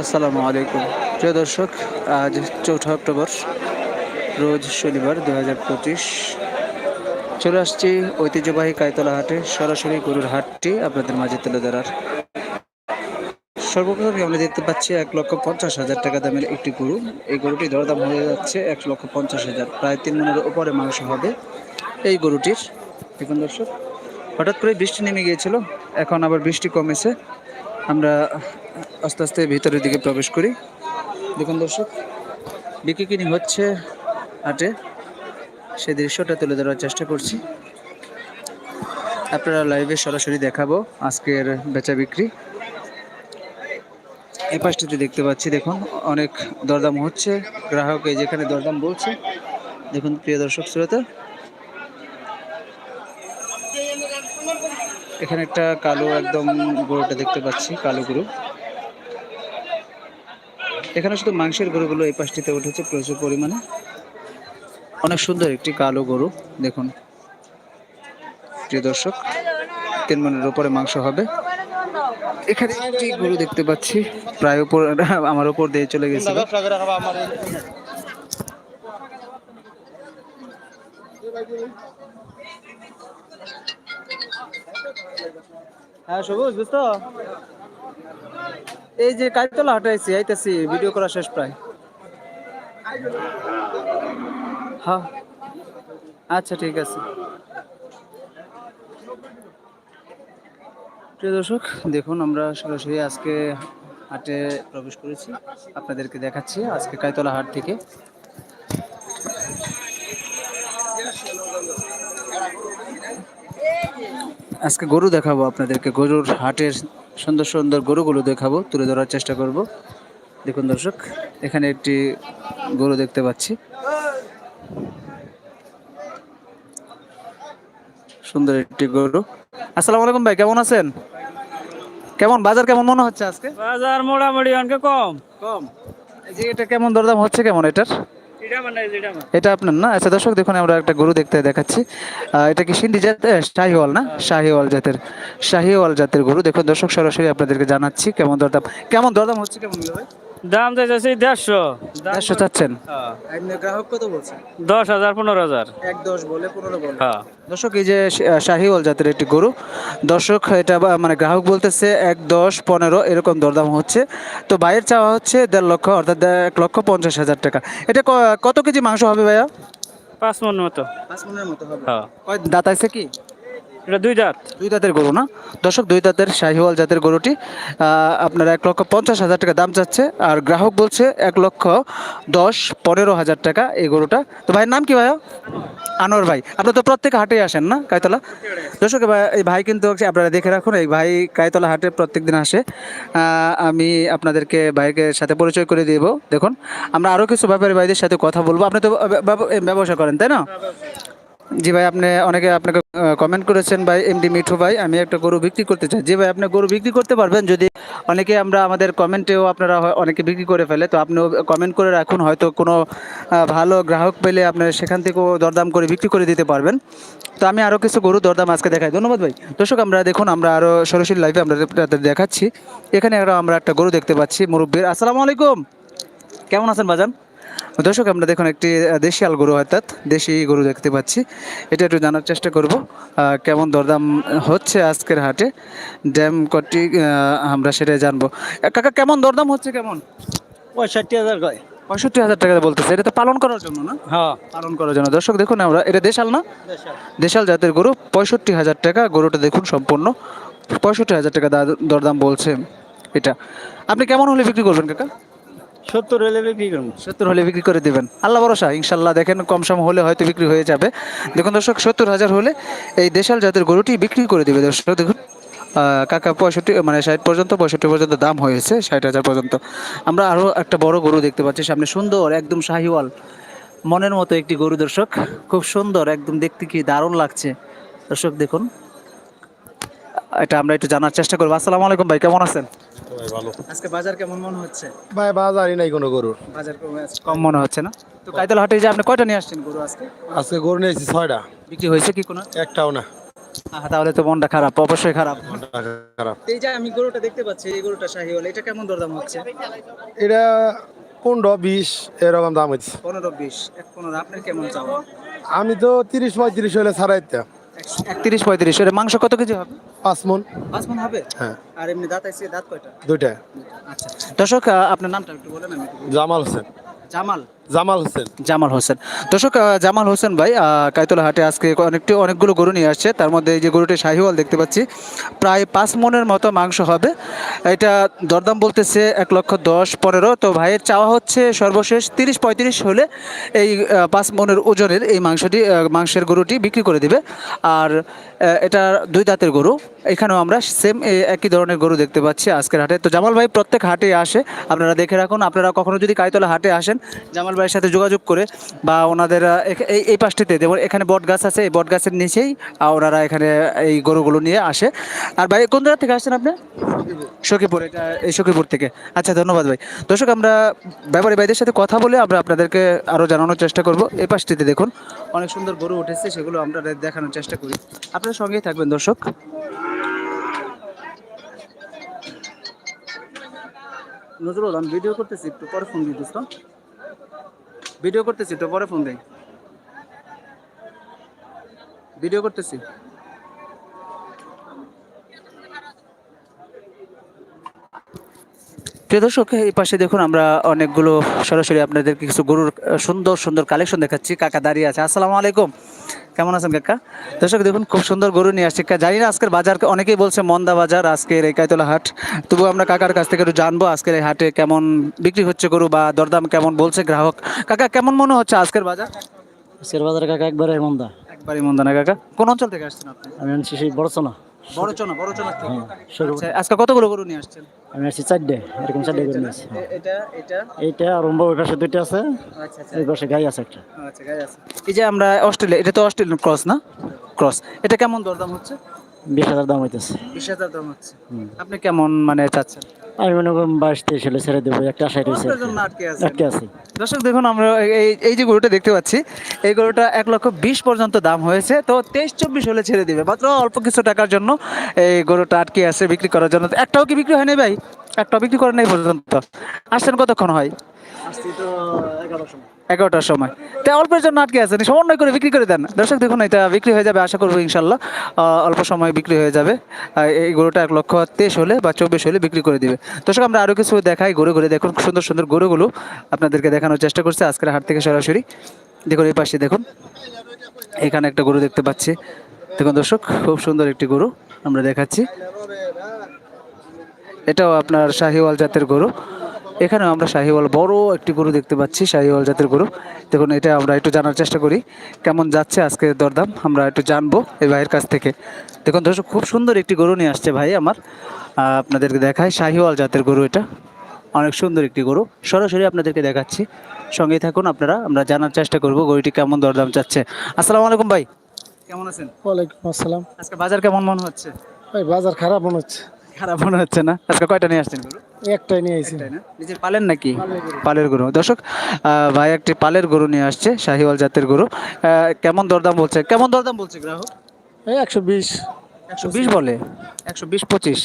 আসসালামু আলাইকুম। প্রিয় দর্শক, আজ চৌঠা অক্টোবর, রোজ শনিবার দু হাজার পঁচিশ। চলে আসছি ঐতিহ্যবাহী কায়তলা হাটে, সরাসরি গরুর হাটটি আপনাদের মাঝে তুলে ধরার। সর্বপ্রথম আমরা দেখতে পাচ্ছি এক লক্ষ পঞ্চাশ হাজার টাকা দামের একটি গরু। এই গরুটি দরদাম হয়ে যাচ্ছে এক লক্ষ পঞ্চাশ হাজার। প্রায় তিন মনের উপরে মাংস হবে এই গরুটির। দেখুন দর্শক, হঠাৎ করে বৃষ্টি নেমে গিয়েছিল, এখন আবার বৃষ্টি কমেছে। আমরা আস্তে আস্তে ভিতরের দিকে প্রবেশ করি। দেখুন দর্শক বিক্রি কিনি হচ্ছে হাটে। সেই দৃশ্যটা তুলে ধরার চেষ্টা করছি। আপনারা লাইভে সরাসরি দেখাবো আজকের বেচা বিক্রি। এই পাশটিতে দেখতে পাচ্ছি, দেখুন, অনেক দরদাম হচ্ছে। গ্রাহক এই যেখানে দরদাম বলছে, দেখুন প্রিয় দর্শক, শ্রোতা। এখানে একটা কালো একদম গরুটা দেখতে পাচ্ছি, কালো গরু। এখানে শুধু মাংসের গরুগুলো এই পাশটিতে উঠেছে প্রচুর পরিমাণে। অনেক সুন্দর একটি কালো গরু, দেখুন। প্রিয় দর্শক, তিন মনের উপরে মাংস হবে। এখানে একটি গরু দেখতে পাচ্ছি, প্রায় উপর, আমার উপর দিয়ে চলে গেছে। হ্যাঁ সবুজ বুঝতো এই যে কাজতলা হাঁটাইছি, আইতেছি ভিডিও করা শেষ প্রায়। হ্যাঁ। আচ্ছা ঠিক আছে। প্রিয় দর্শক, দেখুন, আমরা সরাসরি আজকে হাটে প্রবেশ করেছি। আপনাদেরকে দেখাচ্ছি আজকে কাইতলা হাট থেকে। আজকে গরু দেখাবো আপনাদেরকে। গরুর হাটের সুন্দর সুন্দর গরুগুলো দেখাবো তুলে ধরার চেষ্টা করব। দেখুন দর্শক এখানে একটি গরু দেখতে পাচ্ছি। সুন্দর একটি গরু। আসসালামু আলাইকুম ভাই কেমন আছেন? কেমন বাজার কেমন মনে হচ্ছে আজকে? বাজার মোটামুটি অনেক কম। কম। এই যে এটা কেমন দরদাম হচ্ছে কেমন এটার? এটা মানে মানে। এটা আপনার না? আচ্ছা দর্শক, দেখুন, আমরা একটা গরু দেখতে দেখাচ্ছি। এটা কি সিন্ধি জাত? শাহিওয়াল না? শাহিওয়াল জাতের শাহিওয়াল জাতের গরু। দেখুন, দর্শক, সরাসরি আপনাদেরকে জানাচ্ছি। কেমন দরদাম কেমন দরদাম হচ্ছে, কেমন ভাই? দাম চাইছে দেড়শো। দেড়শো চাচ্ছেন? হ্যাঁ। গ্রাহক কত বলছে? দশ হাজার পনেরো হাজার। এক দশ বলে পনেরো বলে। হ্যাঁ। দর্শক এই যে শাহিওয়াল জাতের একটি গরু দর্শক এটা বা- মানে গ্রাহক বলতেছে এক দশ পনেরো এরকম দরদাম হচ্ছে। তো বাইরের চাওয়া হচ্ছে দেড় লক্ষ অর্থাৎ এক লক্ষ পঞ্চাশ হাজার টাকা। এটা ক- কত কেজি মাংস হবে ভাইয়া? পাঁচ মন মতো। পাঁচ মনের মতো হবে। হ্যাঁ। দাঁত আছে কি? এটা দুই দাঁত। দুই দাঁতের গরু না? দর্শক, দুই দাঁতের শাহিওয়াল জাতের গরুটি আপনার এক লক্ষ পঞ্চাশ হাজার টাকা দাম চাচ্ছে আর গ্রাহক বলছে এক লক্ষ দশ পনেরো হাজার টাকা এই গরুটা। তো ভাইয়ের নাম কি ভাইয়া? আনোয়ার ভাই। আপনার তো প্রত্যেক হাটে আসেন না কায়তলা দর্শক এই ভাই কিন্তু আপনারা দেখে রাখুন, এই ভাই কায়তলা হাটে প্রত্যেক দিন আসে আমি আপনাদেরকে ভাইকে সাথে পরিচয় করে দিব। দেখুন, আমরা আরও কিছু ব্যাপারী ভাইদের সাথে কথা বলব। আপনি তো ব্যব- ব্যব- ব্যবসা করেন, তাই না? জি ভাই, আপনি অনেকে আপনাকে কমেন্ট করেছেন ভাই এমডি মিঠু ভাই, আমি একটা গরু বিক্রি করতে চাই। জি ভাই, আপনি গরু বিক্রি করতে পারবেন যদি অনেকে আমরা আমাদের কমেন্টেও আপনারা অনেকে বিক্রি করে ফেলে, তো আপনিও কমেন্ট করে রাখুন, হয়তো কোনো ভালো গ্রাহক পেলে আপনার সেখান থেকেও দরদাম করে বিক্রি করে দিতে পারবেন। তো আমি আরও কিছু গরু দরদাম আজকে দেখাই। ধন্যবাদ ভাই। দর্শক, আমরা দেখুন, আমরা আরও সরাসরি লাইভে আমরা দেখাচ্ছি। এখানে আমরা একটা গরু দেখতে পাচ্ছি, মুরব্বীর। আসসালামু আলাইকুম। কেমন আছেন বাজান দর্শক আমরা দেখুন একটি দেশিয়াল গরু অর্থাৎ দেশি গরু দেখতে পাচ্ছি। এটা একটু জানার চেষ্টা করব কেমন দরদাম হচ্ছে আজকের হাটে। ড্যাম কটি আমরা সেটাই জানব। কাকা কেমন দরদাম হচ্ছে কেমন? পঁয়ষট্টি হাজার কয়। পঁয়ষট্টি হাজার টাকা বলতেছে। এটা তো পালন করার জন্য না? হ্যাঁ। পালন করার জন্য। দর্শক দেখুন আমরা এটা দেশাল না? দেশাল। জাতের গরু পঁয়ষট্টি হাজার টাকা গরুটা দেখুন সম্পূর্ণ। পঁয়ষট্টি হাজার টাকা দরদাম বলছে এটা। আপনি কেমন হলে বিক্রি করবেন কাকা? সত্তর হলে বিক্রি করব সত্তর হলে বিক্রি করে দিবেন। আল্লাহ ভরসা ইনশাল্লাহ দেখেন কম সম হলে হয়তো বিক্রি হয়ে যাবে। দেখুন দর্শক, সত্তর হাজার হলে এই দেশাল জাতের গরুটি বিক্রি করে দিবে দর্শক। দেখুন কাকা পঁয়ষট্টি মানে ষাট পর্যন্ত, পঁয়ষট্টি পর্যন্ত দাম হয়েছে, ষাট হাজার পর্যন্ত। আমরা আরও একটা বড় গরু দেখতে পাচ্ছি, সামনে সুন্দর, একদম শাহিওয়াল, মনের মতো একটি গরু দর্শক। খুব সুন্দর, একদম দেখতে কি দারুণ লাগছে। দর্শক, দেখুন। এটা আমরা একটু জানার চেষ্টা করব। আসসালামু আলাইকুম ভাই কেমন আছেন? ভাই ভালো। আজকে বাজার কেমন মনে হচ্ছে? ভাই বাজারই নাই কোনো গরুর। বাজার কম কম মনে হচ্ছে না? তো কাইতলা হাটে যে আপনি কয়টা নিয়ে আসছেন গরু আজকে? আজকে গরু নিয়েছি ছয়টা। বিক্রি হয়েছে কি কোনো? একটাও না। আহা, তাহলে তো মনটা খারাপ অবশ্যই খারাপ। খারাপ। এই যে আমি গরুটা দেখতে পাচ্ছি এই গরুটা শাহিওয়াল এটা কেমন দরদাম হচ্ছে? এটা পনেরো বিশ এরকম দাম হচ্ছে পনেরো বিশ এক পনেরো আপনার কেমন চাওয়া? আমি তো তিরিশ পঁয়ত্রিশ হলে ছাড়াইতে একত্রিশ পঁয়ত্রিশ। এটা মাংস কত কেজি হবে? পাঁচ মন। পাঁচ মন হবে? হ্যাঁ। আর এমনি দাঁত আছে দাঁত কয়টা? দুইটা। আচ্ছা দর্শক আপনার নামটা একটু বলেন আমি। জামাল হোসেন। জামাল। জামাল হোসেন। জামাল হোসেন। দর্শক জামাল হোসেন ভাই আহ, কাইতলা হাটে আজকে অনেকটি অনেকগুলো গরু নিয়ে আসছে। তার মধ্যে এই যে গরুটি শাহিওয়াল দেখতে পাচ্ছি। প্রায় পাঁচ মনের মতো মাংস হবে। এটা দরদাম বলতেছে এক লক্ষ দশ পনেরো। তো ভাইয়ের চাওয়া হচ্ছে সর্বশেষ তিরিশ পঁয়ত্রিশ হলে এই পাঁচ মনের ওজনের এই মাংসটি মাংসের গরুটি বিক্রি করে দিবে। আর এটা দুই দাঁতের গরু। এখানেও আমরা সেম একই ধরনের গরু দেখতে পাচ্ছি আজকের হাটে। তো জামাল ভাই প্রত্যেক হাটে আসে। আপনারা দেখে রাখুন। আপনারা কখনো যদি কাইতলা হাটে আসেন জামাল ভাইয়ের সাথে যোগাযোগ করে বা ওনাদের এই এই পাশটিতে যেমন এখানে বট গাছ আছে এই বট গাছের নিচেই ওনারা এখানে এই গরুগুলো নিয়ে আসে। আর ভাই কোন জায়গা থেকে আসছেন আপনি? সখীপুর। এটা এই সখীপুর থেকে। আচ্ছা ধন্যবাদ ভাই। দর্শক আমরা ব্যাপারী ভাইদের সাথে কথা বলে আমরা আপনাদেরকে আরও জানানোর চেষ্টা করব। এই পাশটিতে দেখুন অনেক সুন্দর গরু উঠেছে সেগুলো আমরা দেখানোর চেষ্টা করি। আপনার সঙ্গেই থাকবেন দর্শক। নজরুল আমি ভিডিও করতেছি একটু পরে ফোন দিই দোস্ত ভিডিও করতেছি, তো পরে ফোন দেই। ভিডিও করতেছি। প্রিয় দর্শক, এই পাশে দেখুন আমরা অনেকগুলো সরাসরি আপনাদেরকে কিছু গরুর সুন্দর সুন্দর কালেকশন দেখাচ্ছি। কাকা দাঁড়িয়ে আছে। আসসালামু আলাইকুম। কেমন আছেন কাকা? দর্শক দেখুন খুব সুন্দর গরু নিয়ে আসছে। জানি না আজকের বাজার অনেকেই বলছে মন্দা বাজার আজকের এই কায়তলা হাট। তবু আমরা কাকার কাছ থেকে একটু জানব আজকের এই হাটে কেমন বিক্রি হচ্ছে গরু বা দরদাম কেমন বলছে গ্রাহক। কাকা কেমন মনে হচ্ছে আজকের বাজার? শের বাজার কাকা একবারে মন্দা। একবারে মন্দা না কাকা? কোন অঞ্চল থেকে আসছেন আপনি? আমি আনছি সেই বড় সোনা বড় চনা বড় চনা থেকে। আচ্ছা, আজকে কতগুলো গরু নিয়ে আসছেন? আমি আসছি চারটে এরকম চারটে এটা এটা? আর ওই পাশে দুইটা আছে আচ্ছা আচ্ছা। এই পাশে গাই আছে একটা। আচ্ছা গায়ে আছে। এই যে আমরা অস্ট্রেলিয়া এটা তো অস্ট্রেলিয়ান ক্রস না? ক্রস। এটা কেমন দরদাম হচ্ছে? বিশ হাজার দাম হইতেছে। বিশ হাজার দাম হচ্ছে। আপনি কেমন মানে চাচ্ছেন? আমি মনে করি বাইশ তেইশ হলে ছেড়ে দেবো একটা আশায় রয়েছে। আটকে আছে। দর্শক দেখুন আমরা এই এই যে গরুটা দেখতে পাচ্ছি এই গরুটা এক লক্ষ বিশ পর্যন্ত দাম হয়েছে। তো তেইশ চব্বিশ হলে ছেড়ে দিবে। মাত্র অল্প কিছু টাকার জন্য এই গরুটা আটকে আছে বিক্রি করার জন্য। একটাও কি বিক্রি হয়নি ভাই? একটাও বিক্রি করেন নাই পর্যন্ত। আসছেন কতক্ষণ হয়? আসছি তো এগারোটার সময়। এগারোটার সময়। তাই অল্পের জন্য আটকে আছেন সমন্বয় করে বিক্রি করে দেন। দর্শক, দেখুন, এটা বিক্রি হয়ে যাবে, আশা করব ইনশাল্লাহ। অল্প সময় বিক্রি হয়ে যাবে। এই গরুটা এক লক্ষ তেইশ হলে বা চব্বিশ হলে বিক্রি করে দিবে। দর্শক, আমরা আরও কিছু দেখাই ঘুরে ঘুরে দেখুন সুন্দর সুন্দর গরুগুলো আপনাদেরকে দেখানোর চেষ্টা করছি। আজকের হাট থেকে সরাসরি। দেখুন, এই পাশে দেখুন, এখানে একটা গরু দেখতে পাচ্ছি। দেখুন, দর্শক, খুব সুন্দর একটি গরু আমরা দেখাচ্ছি। এটাও আপনার শাহিওয়াল জাতের গরু। এখানেও আমরা শাহিওয়াল বড় একটি গরু দেখতে পাচ্ছি শাহিওয়াল জাতের গরু। দেখুন এটা আমরা একটু জানার চেষ্টা করি কেমন যাচ্ছে আজকে দরদাম আমরা একটু জানব এই ভাইয়ের কাছ থেকে। দেখুন দর্শক খুব সুন্দর একটি গরু নিয়ে আসছে ভাই আমার। আপনাদেরকে দেখায় শাহিওয়াল জাতের গরু এটা। অনেক সুন্দর একটি গরু। সরাসরি আপনাদেরকে দেখাচ্ছি। সঙ্গেই থাকুন আপনারা আমরা জানার চেষ্টা করব গরুটি কেমন দরদাম চাচ্ছে। আসসালামু আলাইকুম ভাই। কেমন আছেন? ওয়ালাইকুম আসসালাম। আজকে বাজার কেমন মনে হচ্ছে? ভাই বাজার খারাপ মনে হচ্ছে। খারাপ মনে হচ্ছে না? আজকে কয়টা নিয়ে আসছেন গরু? একটাই নিয়ে না? নিজের পালের নাকি? পালের গরু। দর্শক ভাই একটি পালের গরু নিয়ে আসছে শাহিওয়াল জাতের গরু। কেমন দরদাম বলছে? কেমন দরদাম বলছে গ্রাহক? এই একশো বিশ। একশো বিশ বলে? একশো বিশ পঁচিশ।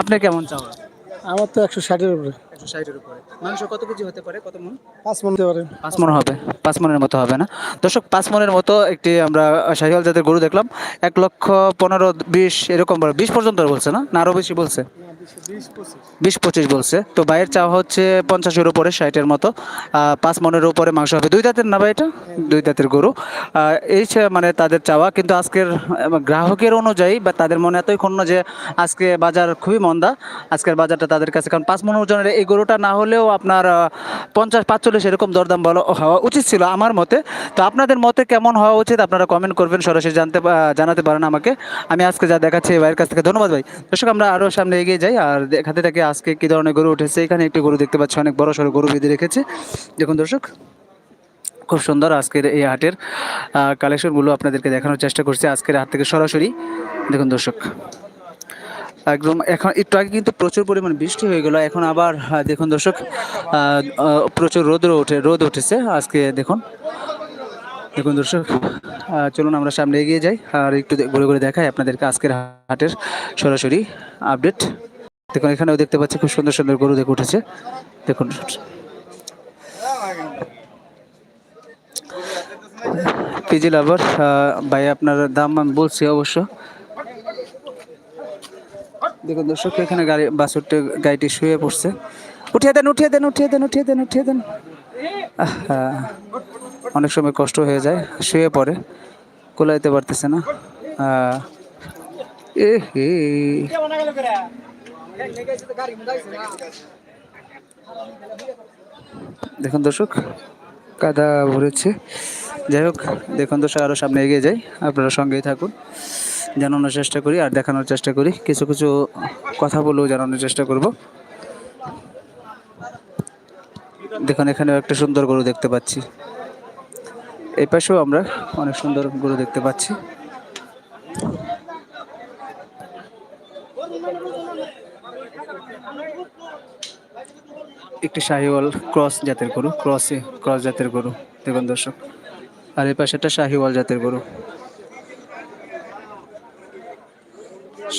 আপনি কেমন চাও আমার তো একশো ষাটের উপরে। একশো ষাটের উপরে। মাংস কত কেজি হতে পারে? কত মন? পাঁচ মন হতে পারে। পাঁচ মন হবে। পাঁচ মনের মতো হবে না। দর্শক পাঁচ মনের মতো একটি আমরা শাহিওয়াল জাতের গরু দেখলাম। এক লক্ষ পনেরো বিশ এরকম বিশ পর্যন্ত বলছে না? না আরও বেশি বলছে? বিশ পঁচিশ বলছে। তো বাইরের চাওয়া হচ্ছে পঞ্চাশের উপরে, ষাটের মতো। পাঁচ মনের উপরে মাংস হবে। দুই দাঁতের না ভাই এটা? দুই দাঁতের গরু। এই মানে তাদের চাওয়া, কিন্তু আজকের গ্রাহকের অনুযায়ী বা তাদের মনে এতই ক্ষণ যে আজকে বাজার খুবই মন্দা। আজকের বাজারটা তাদের কাছে, কারণ পাঁচ মন ওজনের এই গরুটা না হলেও আপনার পঞ্চাশ, পাঁচচল্লিশ এরকম দরদাম বলা হওয়া উচিত ছিল আমার মতে। তো আপনাদের মতে কেমন হওয়া উচিত আপনারা কমেন্ট করবেন, সরাসরি জানতে জানাতে পারেন আমাকে। আমি আজকে যা দেখাচ্ছি ভাইয়ের কাছ থেকে। ধন্যবাদ ভাই। দর্শক, আমরা আরও সামনে এগিয়ে যাই। আর দেখাতে থাকি আজকে কী ধরনের গরু উঠেছে? এখানে একটি গরু দেখতে পাচ্ছি, অনেক বড় সড়ো গরু বেঁধে রেখেছে। দেখুন দর্শক, খুব সুন্দর আজকের এই হাটের কালেকশনগুলো আপনাদেরকে দেখানোর চেষ্টা করছি আজকের হাট থেকে সরাসরি। দেখুন দর্শক, একদম এখন একটু আগে কিন্তু প্রচুর পরিমাণ বৃষ্টি হয়ে গেল, এখন আবার দেখুন দর্শক প্রচুর রোদ ওঠে, রোদ উঠেছে আজকে, দেখুন। দেখুন দর্শক চলুন আমরা সামনে এগিয়ে যাই, আর একটু ঘুরে ঘুরে দেখাই আপনাদেরকে আজকের হাটের সরাসরি আপডেট। দেখুন, এখানেও দেখতে পাচ্ছি খুব সুন্দর সুন্দর গরু দেখে উঠেছে। দেখুন। পিজি লাভার ভাই, আপনার দাম আমি বলছি অবশ্য। দেখুন দর্শক, এখানে গাড়ি বাসুরটি গাড়িটি শুয়ে পড়ছে। উঠিয়ে দেন উঠিয়ে দেন উঠিয়ে দেন উঠিয়ে দেন উঠিয়ে দেন। অনেক সময় কষ্ট হয়ে যায়, শুয়ে পড়ে, কোলাইতে পারতেছে না। এ দেখুন দর্শক, কাদা ভরেছে। যাই হোক, দেখুন দর্শক আরও সামনে এগিয়ে যাই। আপনারা সঙ্গেই থাকুন, জানানোর চেষ্টা করি আর দেখানোর চেষ্টা করি। কিছু কিছু কথা বলেও জানানোর চেষ্টা করব। দেখুন, এখানেও একটা সুন্দর গরু দেখতে পাচ্ছি। এই পাশেও আমরা অনেক সুন্দর গরু দেখতে পাচ্ছি। একটি শাহিওয়াল ক্রস জাতের গরু, ক্রসে ক্রস জাতের গরু, দেখুন দর্শক। আর এই পাশে একটা শাহিওয়াল জাতের গরু।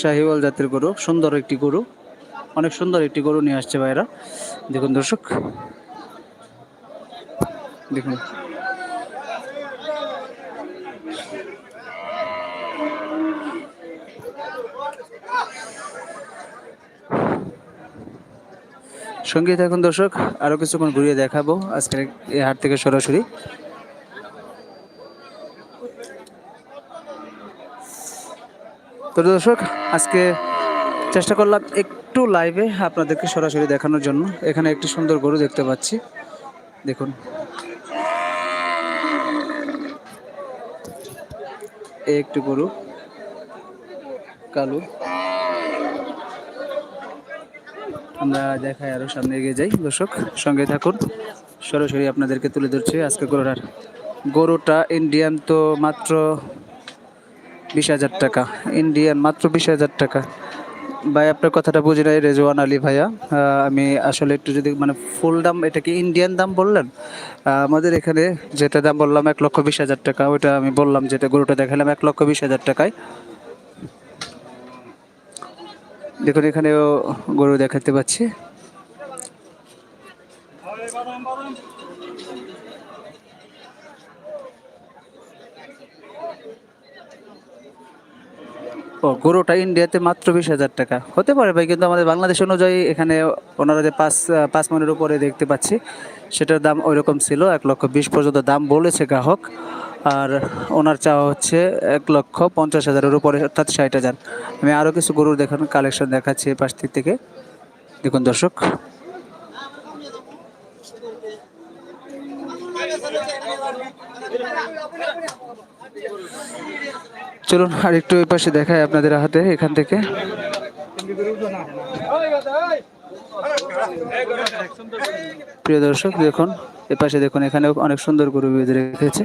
শাহিওয়াল জাতের গরু, সুন্দর একটি গরু। অনেক সুন্দর একটি গরু নিয়ে আসছে ভাইরা। দেখুন দর্শক। দেখুন। সংগীত এখন দর্শক, আরও কিছুক্ষণ ঘুরিয়ে দেখাবো আজকের এই হাট থেকে সরাসরি। তো দর্শক, আজকে চেষ্টা করলাম একটু লাইভে আপনাদেরকে সরাসরি দেখানোর জন্য। এখানে একটি সুন্দর গরু দেখতে পাচ্ছি। দেখুন। একটি গরু, কালো। আমরা দেখাই আরও সামনে এগিয়ে যাই। দর্শক, সঙ্গে থাকুন। সরাসরি আপনাদেরকে তুলে ধরছি আজকে গরুটার। গরুটা ইন্ডিয়ান তো মাত্র বিশ হাজার টাকা। ইন্ডিয়ান মাত্র বিশ হাজার টাকা। ভাই, আপনার কথাটা বুঝি নাই রেজওয়ান আলী ভাইয়া। আমি আসলে একটু যদি মানে ফুল দাম, এটা কি ইন্ডিয়ান দাম বললেন? আমাদের এখানে যেটা দাম বললাম এক লক্ষ বিশ হাজার টাকা, ওইটা আমি বললাম যেটা গরুটা দেখালাম এক লক্ষ বিশ হাজার টাকায়। দেখুন, এখানেও গরু দেখাতে পাচ্ছি। ও, গরুটা ইন্ডিয়াতে মাত্র বিশ হাজার টাকা। হতে পারে ভাই, কিন্তু আমাদের বাংলাদেশ অনুযায়ী এখানে ওনারা যে পাঁচ পাঁচ মনের উপরে দেখতে পাচ্ছি, সেটার দাম ওইরকম ছিল, এক লক্ষ বিশ পর্যন্ত দাম বলেছে গ্রাহক। আর ওনার চাওয়া হচ্ছে এক লক্ষ পঞ্চাশ হাজারের উপরে, অর্থাৎ ষাট হাজার। আমি আরও কিছু গরুর দেখানোর কালেকশন দেখাচ্ছি পাশ থেকে। দেখুন দর্শক। চলুন আর একটু এই পাশে দেখাই আপনাদের হাতে, এখান থেকে। প্রিয় দর্শক, দেখুন, এ পাশে দেখুন এখানে অনেক সুন্দর গরু রেখেছে।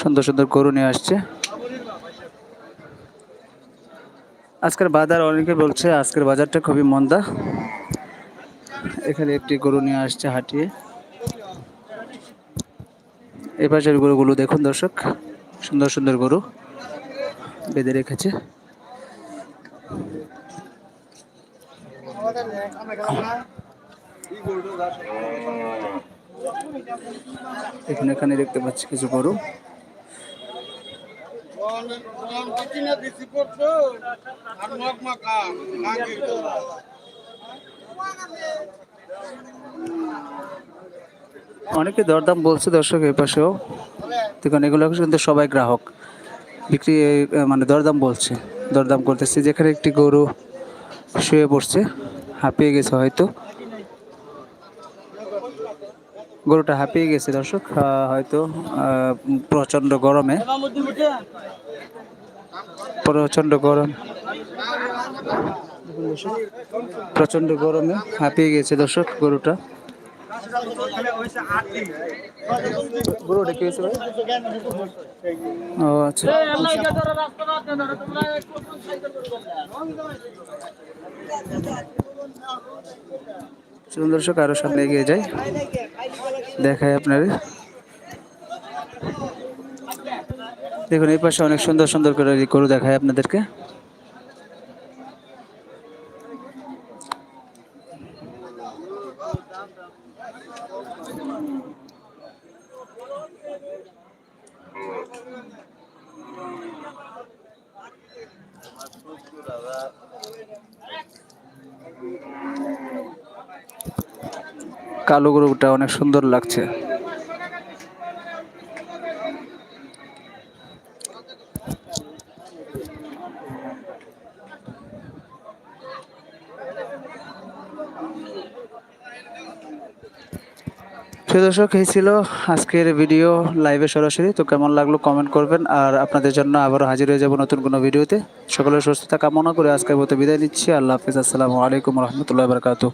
সুন্দর সুন্দর গরু নিয়ে আসছে। আজকের বাজার অনেকে বলছে আজকের বাজারটা খুবই মন্দা। এখানে একটি গরু নিয়ে আসছে হাঁটিয়ে। এই পাশের গরুগুলো দেখুন দর্শক, সুন্দর সুন্দর গরু বেঁধে রেখেছে। এখানে এখানে দেখতে পাচ্ছি কিছু গরু। অনেকে দরদাম বলছে দর্শক এই পাশেও। দেখুন, এগুলো কিন্তু সবাই গ্রাহক। বিক্রি মানে দরদাম বলছে, দরদাম করতেছে। যেখানে একটি গরু শুয়ে পড়ছে, হাঁপিয়ে গেছে হয়তো। গরুটা হাঁপিয়ে গেছে, দর্শক। হয়তো প্রচণ্ড গরমে। প্রচণ্ড গরম। প্রচণ্ড গরমে হাঁপিয়ে গেছে, দর্শক, গরুটা? ও আচ্ছা। চলুন দর্শক, আরও সামনে এগিয়ে যাই। দেখায় আপনার। দেখুন, এই পাশে অনেক সুন্দর সুন্দর করে গরু দেখায় আপনাদেরকে। কালো গরুটা অনেক সুন্দর লাগছে। দর্শক, এই ছিল আজকের ভিডিও লাইভে সরাসরি। তো কেমন লাগল কমেন্ট করবেন আর আপনাদের জন্য আবারও হাজির হয়ে যাব নতুন কোনো ভিডিওতে। সকলের সুস্থতা কামনা করে আজকের মতো বিদায় নিচ্ছি। আল্লাহ হাফিজ। আসসালামু আলাইকুম রহমতুল্লাহ বারকাতু